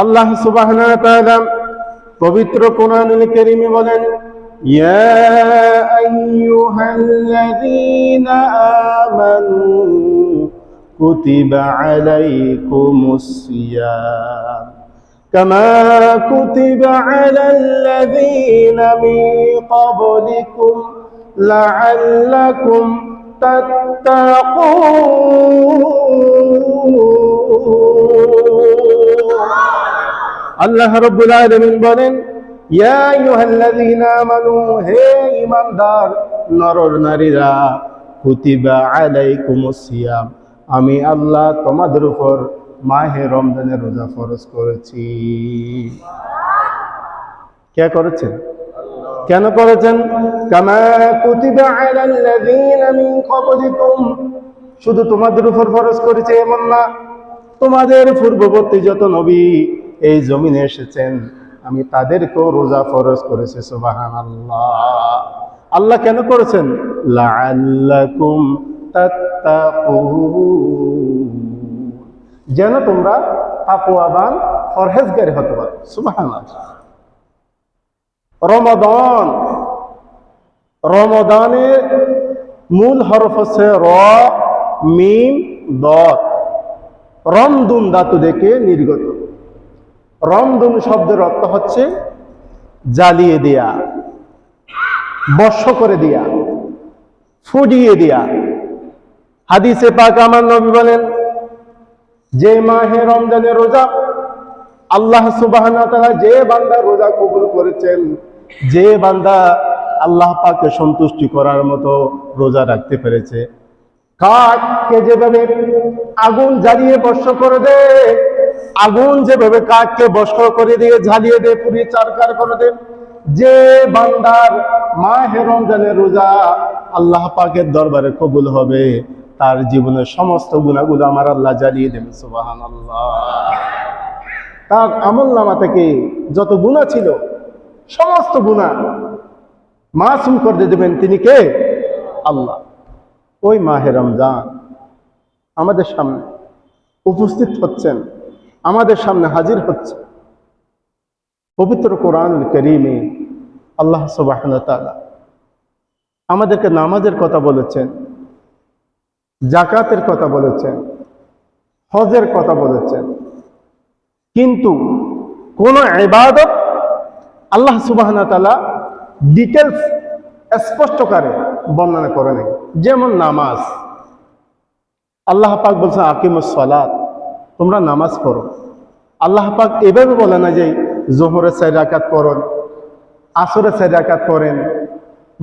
আল্লাহ সুবহানাহু ওয়া তাআলা পবিত্র কোরআনুল কারীমে বলেন ইয়া আইয়ুহাল্লাযীনা আমানু কুতিবা আলাইকুমুস সিয়াম كما كتب على الذين من قبلكم لعلكم تتقون আল্লাহ রব্বুল আলামিন বলেন, ইয়া আইয়ুহাল্লাযীনা আমানু, হে ঈমানদার নর নারীরা, কুতিবা আলাইকুমুস সিয়াম। আমি আল্লাহ তোমাদের উপর মাহে রমজানের রোজা ফরজ করেছি। কে করেছেন? কেন করেছেন? কামা কুতিবা আলাল্লাযীনা মিন ক্বাবলিকুম। শুধু তোমাদের উপর ফরজ করেছে এমন না, তোমাদের পূর্ববর্তী যত নবী এই জমিনে এসেছেন। আমি তাদেরকেও রোজা ফরজ করেছে সুবাহান আল্লাহ আল্লাহ কেন করেছেন? তাত্তাকুন। যেন তোমরা তাকওয়াবান ফরহেজগারি হতে পারো, সুবহানাল্লাহ। রমাদান। রমাদানের মূল হরফ হচ্ছে র, মিম, দ। রমদুন ধাতু দেখে নির্গত। রমদুন শব্দের অর্থ হচ্ছে জ্বালিয়ে দেয়া, বর্ষ করে দেয়া ফুডিয়ে দেয়া। হাদিসে পাক আমার নবী বলেন, যে মাহে রমজানের রোজা, আল্লাহ সুবাহ যে বান্দা রোজা কবুল করেছেন, যে বান্দা আল্লাহ পাকে সন্তুষ্টি করার মতো রোজা রাখতে পেরেছে। কাঠকে যেভাবে আগুন জ্বালিয়ে বর্ষ করে দে আগুন যেভাবে কাঠকে বর্ষ করে দিয়ে ঝালিয়ে দে পুড়িয়ে চারকার করে দে যে বান্দার মাহে রমজানের রোজা আল্লাহ পাকের দরবারে কবুল হবে, তার জীবনের সমস্ত গুণাগুলো আমার আল্লাহ জ্বালিয়ে দেবে সুবাহান আল্লাহ তার আমল নামা থেকে যত গুণা ছিল, সমস্ত গুণা মাসুম করে দেবেন তিনি কে? আল্লাহ। ওই মাহে রমজান আমাদের সামনে উপস্থিত হচ্ছেন। আমাদের সামনে হাজির হচ্ছে। পবিত্র কোরআন করিমে আল্লাহ সুবাহ আমাদেরকে নামাজের কথা বলেছেন জাকাতের কথা বলেছেন, হজের কথা বলেছেন। কিন্তু কোন এবাদত আল্লাহ সুবাহ ডিটেলস স্পষ্টকারে বর্ণনা করে নাই। যেমন নামাজ। আল্লাহ পাক বলছেন, আকিমুস সালাত। তোমরা নামাজ পড়ো। আল্লাহ পাক এভাবে বলে না যে জোহরে চার রাকাত পড়েন আসরে চার রাকাত পড়েন,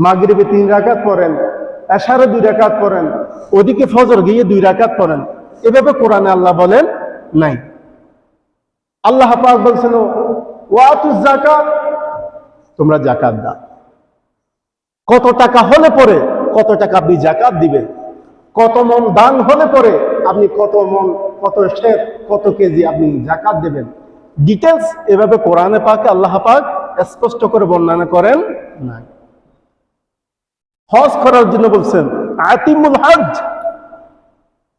মাগরিবে তিন রাকাত পড়েন, এশারে দুই রাকাত পড়েন, ওদিকে ফজর গিয়ে দুই রাকাত পড়েন। এভাবে কোরআনে আল্লাহ বলেন নাই। আল্লাহ পাক বলছেন ওয়াতুজ জাকাত তোমরা জাকাত দাও। কত টাকা হলে পরে, কত টাকা আপনি জাকাত দিবেন। কত মন দান হলে পরে, আপনি কত মন কত শের, কত কেজি আপনি জাকাত দেবেন? ডিটেলস এভাবে কোরআনে পাকে আল্লাহ পাক স্পষ্ট করে বর্ণনা করেন না হজ করার জন্য বলছেন, আতিমুল হজ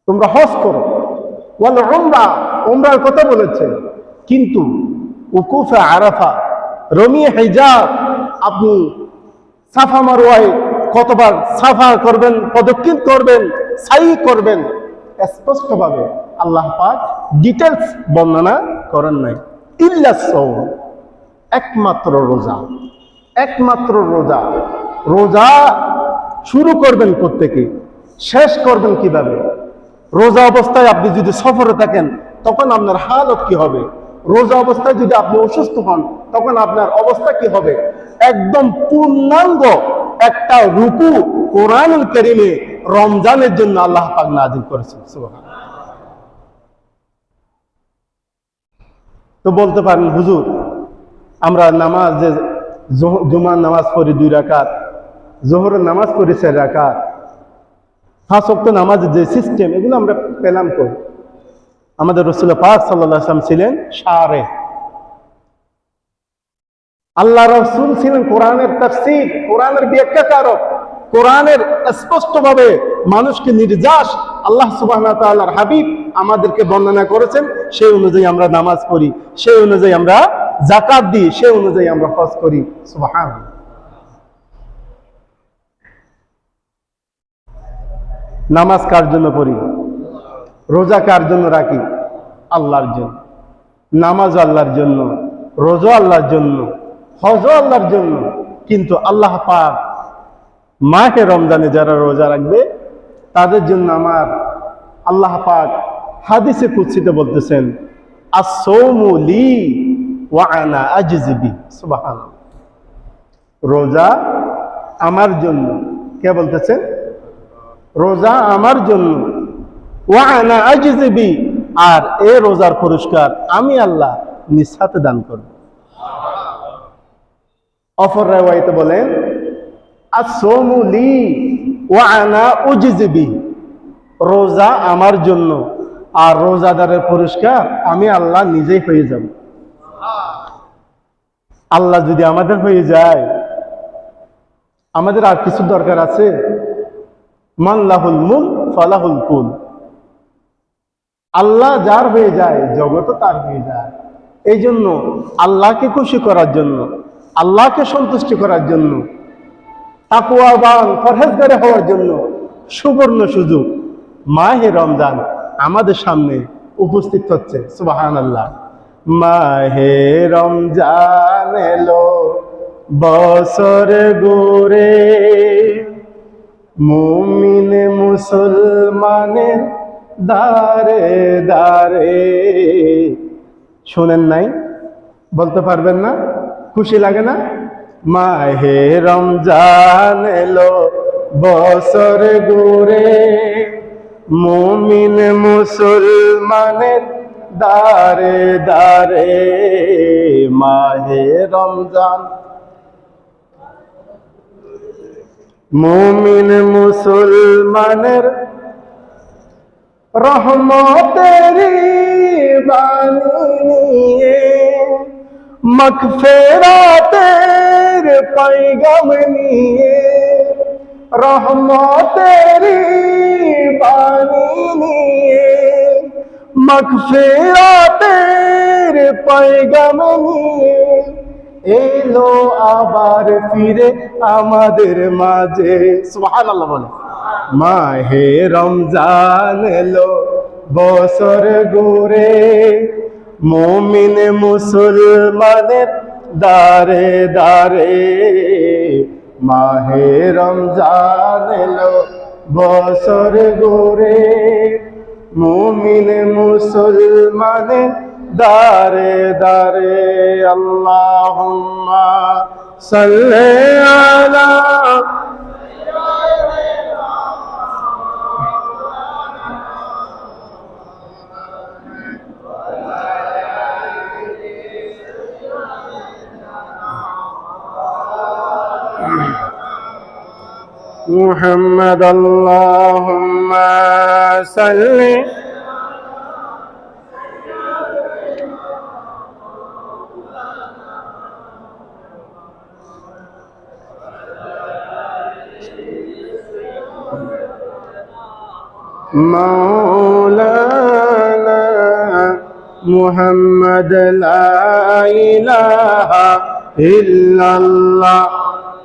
তোমরা হজ করো। ওয়াল উমরা, উমরার কথা বলেছে। কিন্তু উকুফে আরাফা, রমিয়ে হেজাব, আপনি সাফা মারোয়ায় কতবার সাফা করবেন, পদক্ষেপ করবেন, সাই করবেন স্পষ্টভাবে আল্লাহ পাক ডিটেলস বর্ণনা করেন নাই। ইল্লা সৌম একমাত্র রোজা। একমাত্র রোজা। রোজা শুরু করবেন প্রত্যেকে শেষ করবেন কীভাবে? রোজা অবস্থায় আপনি যদি সফরে থাকেন, তখন আপনার হালত কি হবে? রোজা অবস্থায় যদি আপনি অসুস্থ হন, তখন আপনার অবস্থা কি হবে? একদম পূর্ণাঙ্গ একটা রুকু কোরআনুল করিমে রমজানের জন্য আল্লাহ পাক নাজিল করেছেন। তো বলতে পারেন, হুজুর, আমরা নামাজ যে জুমার নামাজ পড়ি দুই রাকাত, জোহরের নামাজ পড়ি চার রাকাত, পাঁচ ওয়াক্ত নামাজের যে সিস্টেম এগুলো আমরা পেলাম করি আমাদের রসুল পাক সাল্লাহ আসলাম ছিলেন সারে। আল্লাহ রসুল ছিলেন কোরআনের তাফসির, কোরআনের ব্যাখ্যাকারক, কোরআনের স্পষ্টভাবে মানুষকে নির্যাস আল্লাহ সুবাহ হাবিব আমাদেরকে বর্ণনা করেছেন, সেই অনুযায়ী আমরা নামাজ পড়ি, সেই অনুযায়ী আমরা জাকাত দিই, সেই অনুযায়ী আমরা হজ করি সুবহান নামাজ কার জন্য পড়ি? রোজা কার জন্য রাখি? আল্লাহর জন্য। নামাজ আল্লাহর জন্য রোজা আল্লাহর জন্য। হজ আল্লাহর জন্য। কিন্তু আল্লাহ পাক মাহে রমজানে যারা রোজা রাখবে, তাদের জন্য আমার আল্লাহ পাক হাদিসে কুৎসিতে বলতেছেন আসৌমু লি ওয়া আনা আজজিবি রোজা আমার জন্য। কে বলতেছেন রোজা আমার জন্য। ওয়া আনা আজজিবি আর এ রোজার পুরস্কার আমি আল্লাহ নিজ হাতে দান করব। অফর রেওয়াইতে বলেন রোজা আমার জন্য, আর রোজাদারের পুরস্কার আমি আল্লাহ নিজেই হয়ে যাব। আল্লাহ যদি আমাদের হয়ে যায়, আমাদের আর কিছু দরকার আছে? মাল্লাহুল মুল ফলাহুল কুল। আল্লাহ যার হয়ে যায়, জগৎও তার হয়ে যায়। এই জন্য আল্লাহকে খুশি করার জন্য আল্লাহকে সন্তুষ্টি করার জন্য তাকুয়াবান পরহেজগারে হওয়ার জন্য সুবর্ণ সুযোগ মাহে রমজান আমাদের সামনে উপস্থিত হচ্ছে। সুবাহান আল্লাহ মাহে রমজান এলো, বছর গোরে মুমিন মুসলমানের দারে দারে শোনেন নাই? বলতে পারবেন না? খুশি লাগে না? মাহে রমজান এলো, বছর ঘুরে মুমিন মুসলমানের দারে দারে মাহে রমজান। মুমিন মুসলমানের রহমতেরি বাণী নিয়ে মকফেরাতের পাইগম নিয়ে, রহমতেরি বাণী নিয়ে। মকফেরাতের পাইগম নিয়ে, এলো আবার ফিরে আমাদের মাঝে। সুবহানাল্লাহ বলে। মাহে রমজান এলো, বছর গোরে মুমিন মুসলমানের দারে দারে মাহে রমজান এলো বছর ঘুরে মুমিন মুসলমানের দারে দারে আল্লাহুম্মা সাল্লি আলা محمد اللهم صل. مولانا محمد لا إله إلا الله.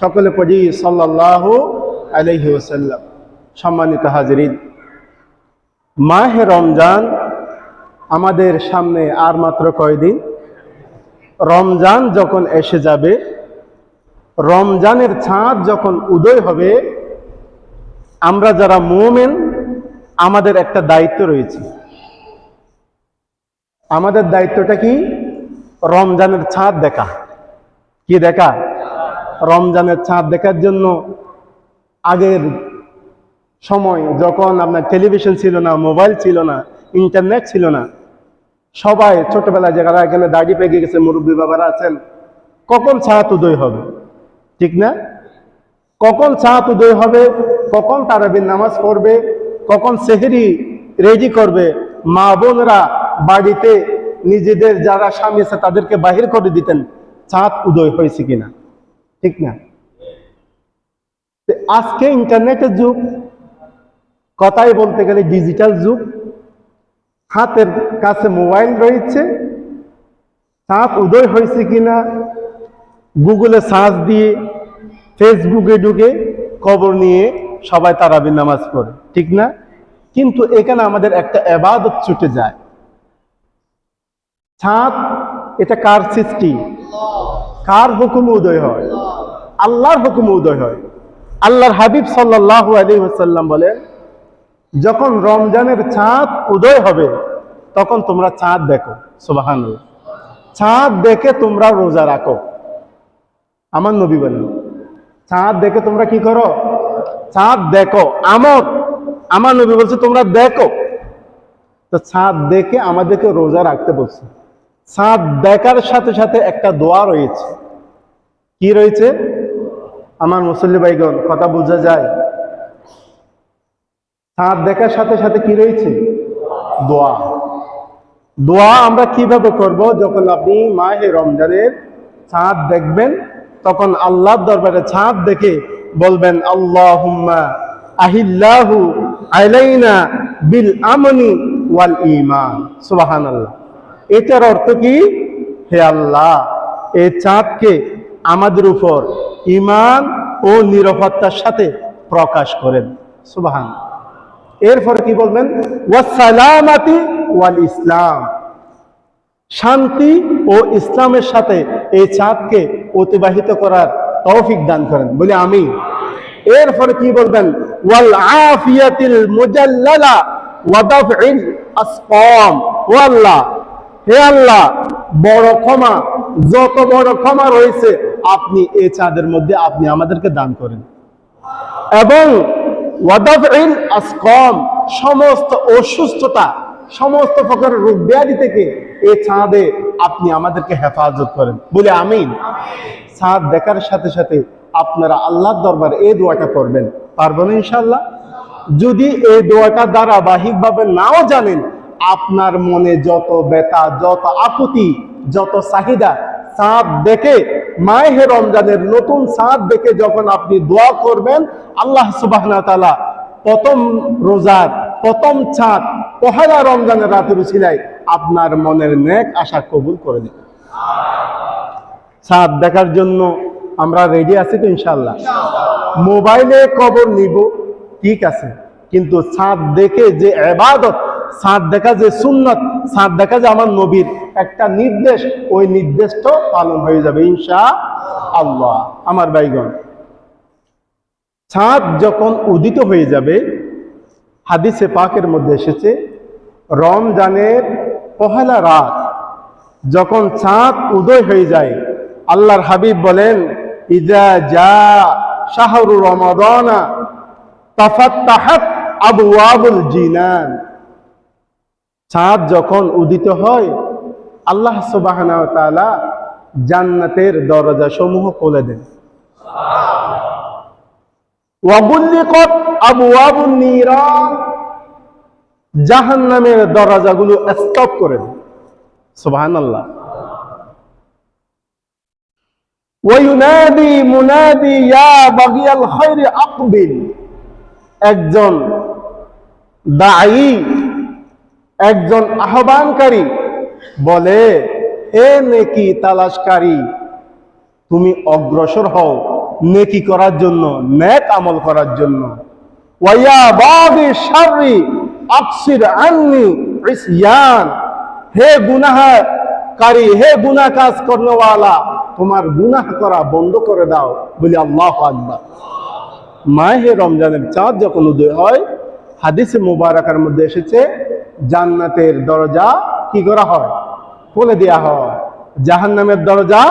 সকলে পড়ি সাল্লাল্লাহু আলাইহি ওয়াসাল্লাম, সম্মানিত হাজিরিন। মাহে রমজান আমাদের সামনে আর মাত্র কয়দিন? রমজান যখন এসে যাবে, রমজানের ছাদ যখন উদয় হবে, আমরা যারা মোমেন, আমাদের একটা দায়িত্ব রয়েছে। আমাদের দায়িত্বটা কি? রমজানের ছাদ দেখা। কি দেখা? রমজানের ছাদ দেখার জন্য আগের সময় যখন আপনার টেলিভিশন ছিল না মোবাইল ছিল না ইন্টারনেট ছিল না, সবাই ছোটবেলায় যারা এখানে দাড়ি পেকে গেছে, মুরব্বী বাবারা আছেন, কখন ছাত উদয় হবে? ঠিক না? কখন ছাত উদয় হবে? কখন তারাবির নামাজ পড়বে? কখন সেহেরি রেডি করবে? মা বোনরা বাড়িতে নিজেদের যারা স্বামী আছে, তাদেরকে বাহির করে দিতেন চাঁদ উদয় হয়েছে কিনা? ঠিক না? আজকে ইন্টারনেটের যুগ, কথাই বলতে গেলে ডিজিটাল যুগ, হাতের কাছে মোবাইল রয়েছে চাঁদ উদয় হয়েছে কিনা, গুগলে সার্চ দিয়ে ফেসবুকে ঢুকে খবর নিয়ে সবাই তারাবির নামাজ পড়ে, ঠিক না? কিন্তু এখানে আমাদের একটা এবাদত ছুটে যায়। ছাদ এটা কার সৃষ্টি? কার হুকুম উদয় হয়? আল্লাহর হুকুম উদয় হয়। আল্লাহর হাবিব সাল্লাহ আলী ওসাল্লাম বলেন, যখন রমজানের চাঁদ উদয় হবে, তখন তোমরা চাঁদ দেখো। সুবাহান চাঁদ দেখে তোমরা রোজা রাখো। আমার নবী বলেন, চাঁদ দেখে তোমরা কি করো? চাঁদ দেখো। আমর, আমার নবী বলছে, তোমরা দেখো। তো চাঁদ দেখে আমাদেরকে রোজা রাখতে বলছে। চাঁদ দেখার সাথে সাথে একটা দোয়া রয়েছে। কি রয়েছে? আমার মুসল্লি ভাইগণ, কথা বোঝা যায়। চাঁদ দেখার সাথে সাথে কি রয়েছে? দোয়া। দোয়া আমরা কীভাবে করব? যখন আপনি মাহে রমজানের চাঁদ দেখবেন, তখন আল্লাহর দরবারে চাঁদ দেখে বলবেন, আল্লাহুম্মা আহিল্লাহু আলাইনা বিল আমনি ওয়াল ঈমান। সুবহানাল্লাহ। এটার অর্থ কি? হে আল্লাহ এই চাঁদকে আমাদের উপর ঈমান ও নিরাপত্তার সাথে প্রকাশ করেন। সুবহান। এরপরে কি বলবেন? ওয়াসালামাতি ওয়াল ইসলাম। শান্তি ও ইসলামের সাথে এই চাঁদকে অতিবাহিত করার তৌফিক দান করেন। বলে আমি এরপরে কি বলবেন? ওয়াল আফিয়াতিল মুজাল্লালা ওয়া দাফইল আসকাম ও হে আল্লাহ, বড় ক্ষমা, যত বড় ক্ষমা রয়েছে, আপনি এ চাঁদের মধ্যে আপনি আমাদেরকে দান করেন। এবং সমস্ত অসুস্থতা, সমস্ত প্রকার রোগ ব্যাধি থেকে এ চাঁদে আপনি আমাদেরকে হেফাজত করেন। বলে আমিন। চাঁদ দেখার সাথে সাথে আপনারা আল্লাহর দরবারে এই দোয়াটা করবেন পারবেন ইনশাল্লাহ যদি এই দোয়াটা ধারাবাহিকভাবে নাও জানেন আপনার মনে যত ব্যথা, যত আকুতি যত চাহিদা চাঁদ দেখে মাহে রমজানের নতুন চাঁদ দেখে যখন আপনি দোয়া করবেন, আল্লাহ সুবাহ তাআলা প্রথম রোজার প্রথম চাঁদ পহেলা রমজানের রাতের উছিলায় আপনার মনের নেক আশা কবুল করে দিন চাঁদ দেখার জন্য আমরা রেডি আছি তো ইনশাল্লাহ মোবাইলে খবর নিব, ঠিক আছে। কিন্তু চাঁদ দেখে যে এবাদত চাঁদ দেখা যে সুন্নত চাঁদ দেখা যে আমার নবীর। একটা নির্দেশ, ওই নির্দেশটাও পালন হয়ে যাবে ইনশা আল্লাহ আমার বাইগণ চাঁদ যখন উদিত হয়ে যাবে, হাদিসে পাকের মধ্যে এসেছে, রমজানের পহেলা রাত যখন চাঁদ উদয় হয়ে যায়, আল্লাহর হাবিব বলেন, ইজা যা শাহরু রমাদানা, তাফাত্তাহাত আবু আবুল জিনান। চাঁদ যখন উদিত হয়, আল্লাহ সুবাহানা তাআলা জান্নাতের দরজা সমূহ খুলে দেন। নিরান জাহান্নামের দরজাগুলো স্টপ করে দেন। খায়রি আকবিল একজন দায়ী একজন আহ্বানকারী বলে হে নেকি তালাশকারী, তুমি অগ্রসর হও নেকি করার জন্য নেক আমল করার জন্য। হে গুনাহকারী, হে গুনাহ কাজ করনেওয়ালা তোমার গুনাহ করা বন্ধ করে দাও বলি আল্লাহ আকবার। মাহে রমজানের চাঁদ যখন উদয় হয়, হাদিসে মুবারাকার মধ্যে এসেছে জান্নাতের দরজা কি করা হয়? খুলে দেওয়া হয়। জাহান্নামের দরজা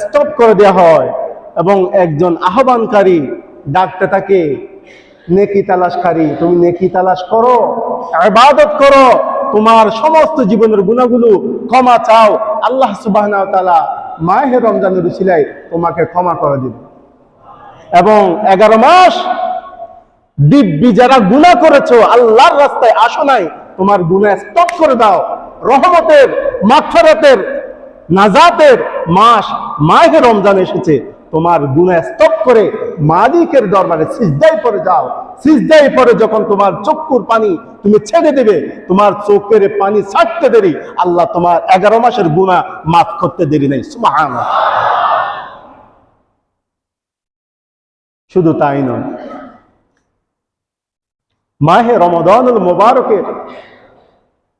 স্টপ করে দেওয়া হয় এবং একজন আহ্বানকারী ডাকতে থাকে, নেকি তালাশকারী, তুমি নেকি তালাশ করো, ইবাদত করো, তোমার সমস্ত জীবনের গুণাগুলো ক্ষমা চাও। আল্লাহ সুবাহ মাহে রমজানের উসিলায় তোমাকে ক্ষমা করে দিবে। এবং এগারো মাস দিব্যি যারা গুনাহ করেছ, আল্লাহর রাস্তায় আসো নাই তোমার গুনাহ স্টপ করে দাও। রহমতের, মাগফিরাতের, নাজাতের মাস, মাহে রমজান এসেছে। তোমার গুনাহ স্টপ করে মালিকের দরবারে সিজদাই পরে যাও। সিজদাই পরে যখন তোমার চক্ষুর পানি তুমি ছেড়ে দেবে, তোমার চোখের পানি ছাড়তে দেরি। আল্লাহ তোমার এগারো মাসের গুনাহ মাফ করতে দেরি নেই। শুধু তাই নয় মাহে রমদানুল মোবারকের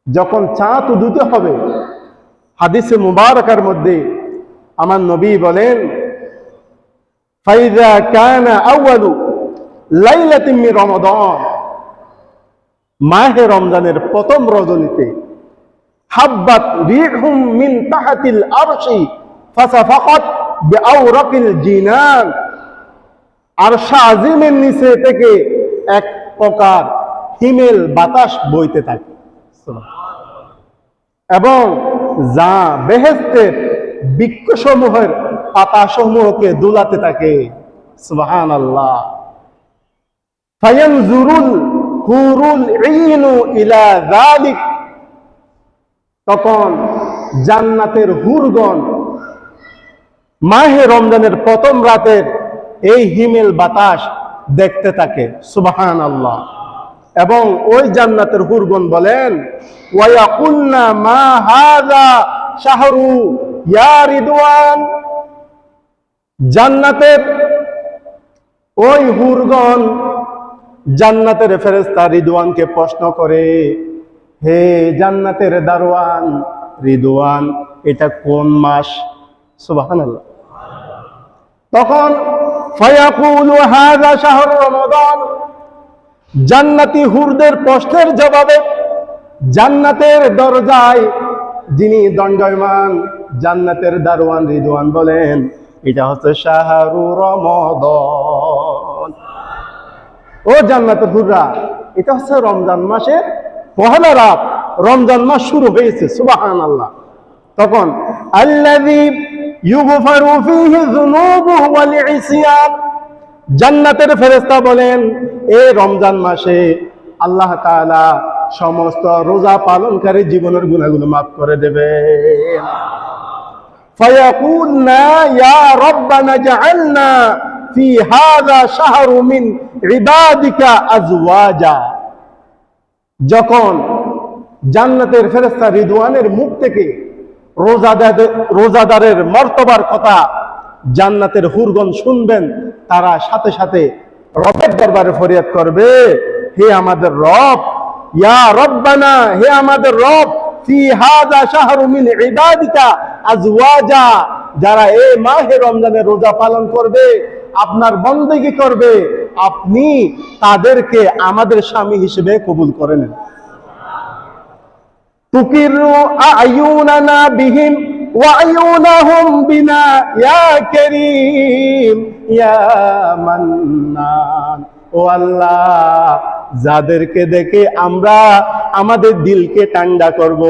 যখন চাঁদ উদিতে হবে, হাদিসে মুবারকার মধ্যে আমার নবী বলেন ফাইদা কানা আউয়ালু মাহে রমজানের প্রথম রজনীতে হাব্বাত রিহুম মিন তাহাতিল আরশি ফাসাফাকাত বিআওরাকিল জিনান। আর আজিমের নিচে থেকে এক প্রকার হিমেল বাতাস বইতে থাকে। এবং যা বেহেস্তের বৃক্ষসমূহের পাতাসমূহকে দুলাতে থাকে। সুবহান আল্লাহ তখন জান্নাতের হুরগণ মাহে রমজানের প্রথম রাতের এই হিমেল বাতাস দেখতে থাকে সুবাহান আল্লাহ এবং ওই জান্নাতের হুরগন বলেন ওয়াকুলনা মা শাহরু জান্নাতের ওই হুরগন জান্নাতের ফেরেশতা রিদওয়ানকে প্রশ্ন করে, হে জান্নাতের দারওয়ান রিদওয়ান, এটা কোন মাস? সুবহানাল্লাহ। তখন ফায়াকুলু হাযা শাহরু রমাদান জান্নাতি হুরদের প্রশ্নের জবাবে জান্নাতের দরজায় যিনি দণ্ডায়মান, জান্নাতের দারওয়ান রিদওয়ান বলেন, এটা হচ্ছে শাহরু রমাদান ও জান্নাতের হুররা, এটা হচ্ছে রমজান মাসের পহেলা রাত। রমজান মাস শুরু হয়েছে সুবাহান আল্লাহ তখন আল্লাযী ইউগফারু ফীহি যুনুবুহু ওয়াল ইসিয়ান জান্নাতের ফেরেশতা বলেন এই রমজান মাসে আল্লাহ তাআলা সমস্ত রোজা পালনকারী জীবনের গুনাহগুলো মাফ করে দেবে فيقولنا يا ربنا اجعلنا في هذا شهر من عبادك أزواجا যখন জান্নাতের ফেরেশতা রিদওয়ানের মুখ থেকে রোজাদার রোজাদারের মর্তবার কথা জান্নাতের হুরগন শুনবেন, তারা সাথে সাথে রবের দরবারে ফরিয়াদ করবে, হে আমাদের রব, ইয়া রব্বানা, হে আমাদের রব, ফি শাহরু মিন ইবাদিকা আজওয়াজা, যারা এই মাহে রমজানে রোজা পালন করবে, আপনার বন্দেগী করবে, আপনি তাদেরকে আমাদের স্বামী হিসেবে কবুল করে নেন। আয়ুনানা বিহিম ওয়ায়ুনাহুম বিনা, ইয়া করিম, ইয়া মান্নান। ও আল্লাহ, যাদেরকে দেখে আমরা আমাদের দিলকে ঠান্ডা করব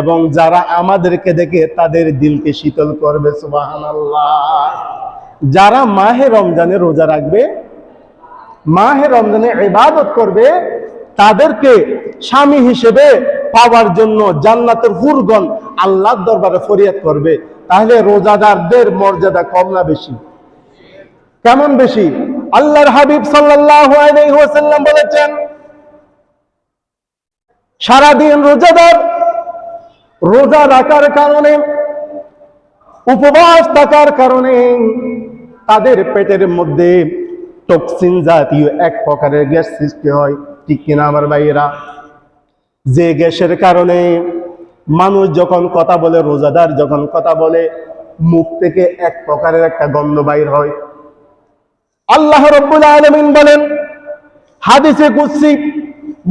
এবং যারা আমাদেরকে দেখে তাদের দিলকে শীতল করবে, সুবহানাল্লাহ। যারা মাহে রমজানে রোজা রাখবে, মাহে রমজানে ইবাদত করবে তাদেরকে স্বামী হিসেবে পাওয়ার জন্য জান্নাতের হুরগণ আল্লাহর দরবারে ফরিয়াদ করবে। তাহলে রোজাদারদের মর্যাদা কম না বেশি? কেমন বেশি? আল্লাহর হাবিব ওয়াসাল্লাম বলেছেন, সারাদিন রোজাদার, রোজা রাখার কারণে, উপবাস থাকার কারণে তাদের পেটের মধ্যে টক্সিন জাতীয় এক প্রকারের গ্যাস সৃষ্টি হয়। ঠিক কিনা আমার ভাইয়েরা? যে গ্যাসের কারণে মানুষ যখন কথা বলে, রোজাদার যখন কথা বলে, মুখ থেকে এক প্রকারের একটা গন্ধ বাইর হয়। আল্লাহ রব্বুল আলমিন বলেন, হাদিসে কুৎসি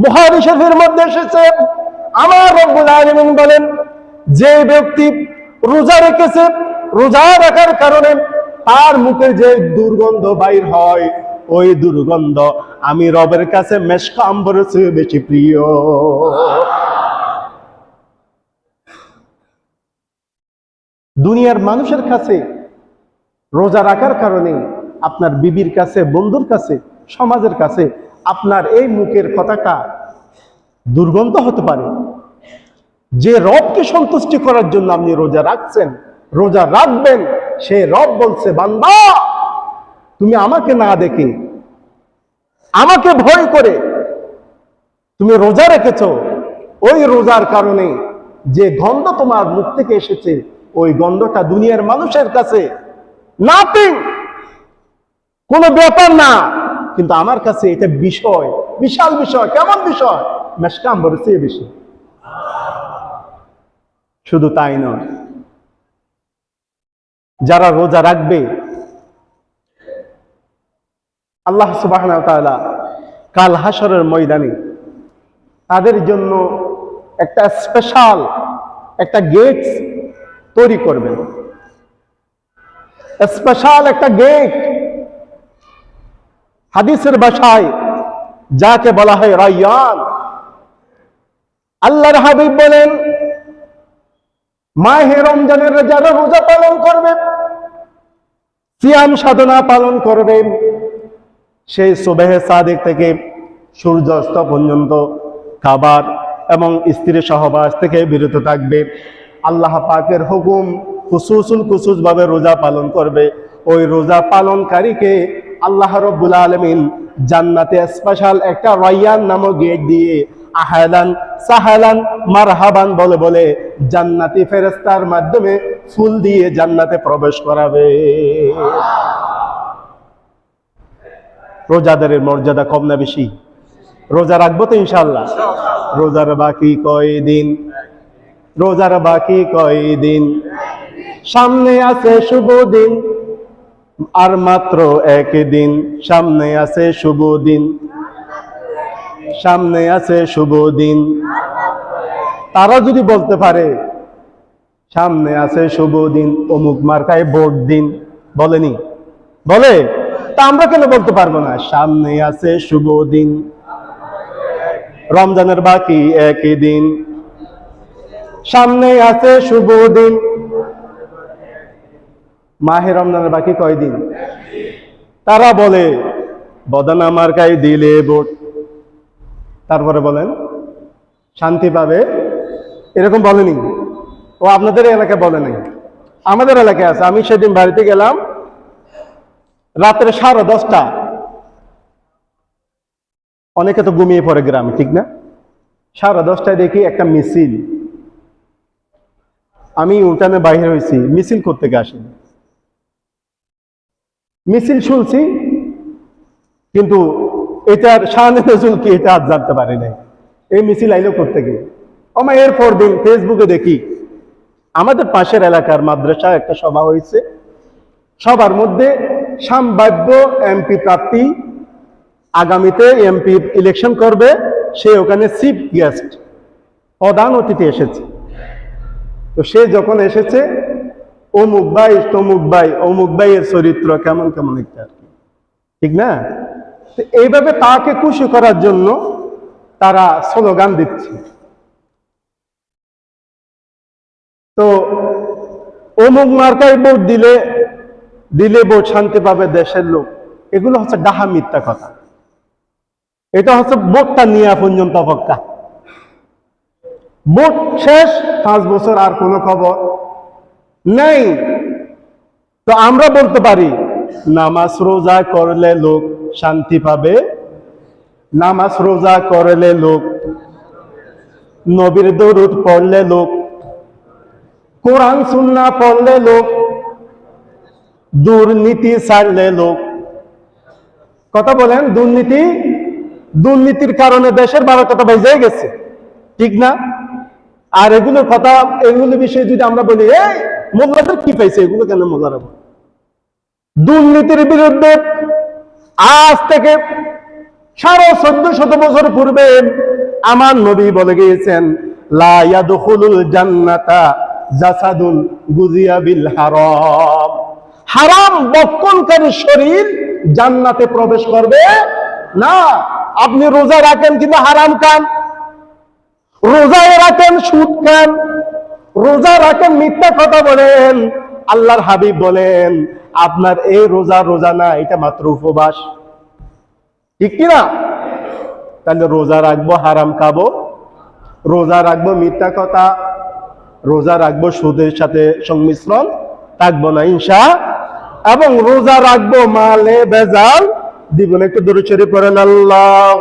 বুহারি শরীফের মধ্যে এসেছে, আমার রব্বুল আলমিন বলেন, যে ব্যক্তি রোজা রেখেছে, রোজা রাখার কারণে তার মুখে যে দুর্গন্ধ বাইর হয়, ওই দুর্গন্ধ আমি রবের কাছে মেশকা আম্বরের চেয়ে বেশি প্রিয়। দুনিয়ার মানুষের কাছে রোজা রাখার কারণে, আপনার বিবির কাছে, বন্ধুর কাছে, সমাজের কাছে আপনার এই মুখের কথাটা দুর্গন্ধ হতে পারে। যে রবকে সন্তুষ্টি করার জন্য আপনি রোজা রাখছেন, রোজা রাখবেন, সে রব বলছে, বান্দা, তুমি আমাকে না দেখে আমাকে ভয় করে। তুমি রোজা রেখেছ। ওই রোজার কারণে যে গন্ধ তোমার মুখ থেকে এসেছে, ওই গন্ধটা দুনিয়ার মানুষের কাছে নাথিং কোনো ব্যাপার না। কিন্তু আমার কাছে এটা বিষয়, বিশাল বিষয়, কেমন বিষয়? মেসকাম বলেছে এ বিষয়। শুধু তাই নয়, যারা রোজা রাখবে আল্লাহ সুবাহ কাল হাসরের ময়দানে তাদের জন্য একটা স্পেশাল একটা গেট তৈরি করবেন। স্পেশাল একটা গেট হাদিসের ভাষায় যাকে বলা হয় রাইয়ান আল্লাহর হাবিব বলেন, মাহে রমজানের যারা রোজা পালন করবে সিয়াম সাধনা পালন করবে সেই সুবেহে সাদিক থেকে সূর্যাস্ত পর্যন্ত খাবার এবং স্ত্রী সহবাস থেকে বিরত থাকবে। আল্লাহ পাকের হুকুম খুসুসুল খুসুস ভাবে রোজা পালন করবে। ওই রোজা পালনকারীকে আল্লাহ রব্বুল আলমিন জান্নাতে স্পেশাল একটা রয়ান নামক গেট দিয়ে আহালান সাহালান মারহাবান বলে বলে জান্নাতি ফেরেস্তার মাধ্যমে ফুল দিয়ে জান্নাতে প্রবেশ করাবে। রোজাদারের মর্যাদা কম না বেশি? রোজা রাখব তো ইনশাল্লাহ রোজার বাকি কয়দিন? রোজার বাকি কয়দিন? সামনে আছে শুভ দিন, আর মাত্র একদিন। সামনে আছে শুভ দিন, সামনে আছে শুভ দিন। তারা যদি বলতে পারে, সামনে আছে শুভ দিন, অমুক মার্কায় ভোট দিন, বলেনি। বলে? তা আমরা কেন বলতে পারব না? সামনে আছে শুভ দিন। রমজানের বাকি একই দিন। সামনে আছে শুভ দিন। মাহে রমজানের বাকি কয়দিন তারা বলে, বদানা মার্কায় দিলে ভোট। তারপরে বলেন, শান্তি পাবে? এরকম বলেনি। ও আপনাদের এলাকায় বলে নাই। আমাদের এলাকায় আছে। আমি সেদিন বাড়িতে গেলাম। রাত্রে সাড়ে দশটা। অনেকে তো ঘুমিয়ে পড়ে গ্রামে, ঠিক না? সাড়ে দশটায় দেখি একটা মিছিল। আমি উঠানে বাইরে হয়েছি, মিছিল করতে আসি মিছিল শুনছি, কিন্তু এটার শাহানে নজরুল কি এটা আজ জানতে পারি নাই। এই মিছিল আইলো করতে গিয়ে। আমার এরপর দিন ফেসবুকে দেখি, আমাদের পাশের এলাকার মাদ্রাসা একটা সভা হয়েছে। সবার মধ্যে সাম্ভাব্য এমপি প্রার্থী আগামীতে এমপি ইলেকশন করবে, সে ওখানে চিফ গেস্ট প্রধান অতিথি এসেছে। তো সে যখন এসেছে, অমুক ভাই, তমুক ভাই, অমুক ভাইয়ের চরিত্র কেমন কেমন একটা আর কি। ঠিক না? তো এইভাবে তাকে খুশি করার জন্য তারা স্লোগান দিচ্ছে। তো অমুক মার্কায় ভোট দিলে দিলে ভোট শান্তি পাবে দেশের লোক। এগুলো হচ্ছে ডাহা মিথ্যা কথা। এটা হচ্ছে ভোটটা নিয়ে পর্যন্ত অপেক্ষা ভোট শেষ, পাঁচ বছর আর কোনো খবর নেই। তো আমরা বলতে পারি, নামাজ রোজা করলে লোক শান্তি পাবে, নামাজ রোজা করলে লোক, নবীর দরুদ পড়লে লোক, কোরআন সুন্না পড়লে লোক দুর্নীতি ছাড়লে লোক। কথা বলেন, দুর্নীতি? দুর্নীতির কারণে দেশের বারোটা বেজে গেছে। ঠিক না? আর এগুলোর কথা, এগুলো বিষয়ে যদি আমরা বলি, এই, মোল্লাদের কি পাইছে? এগুলো কেন মোল্লারা বলে? দুর্নীতির বিরুদ্ধে আজ থেকে সাড়ে চোদ্দ শত বছর পূর্বে আমার নবী বলে গিয়েছেন, লা ইয়াদখুলুল জান্নাতা জাসাদুন গুজিয়া বিল হারাম। হারাম বক্ষণকারী শরীর জান্নাতে প্রবেশ করবে না। আপনি রোজা রাখেন কিন্তু হারাম খান, রোজায় রাখেন, সুদ খান, রোজা রাখেন, মিথ্যা কথা বলেন, আল্লাহর হাবিব বলেন, আপনার এই রোজা রোজা না, এটা মাত্র উপবাস। ঠিক কি না? তাহলে রোজা রাখব, হারাম খাব, রোজা রাখব মিথ্যা কথা, রোজা রাখব সুদের সাথে সংমিশ্রণ থাকব না ইনসা এবং রোজা রাখব মালে বেজাল দিবেন একটু দূরে চড়ে পড়েন আল্লাহ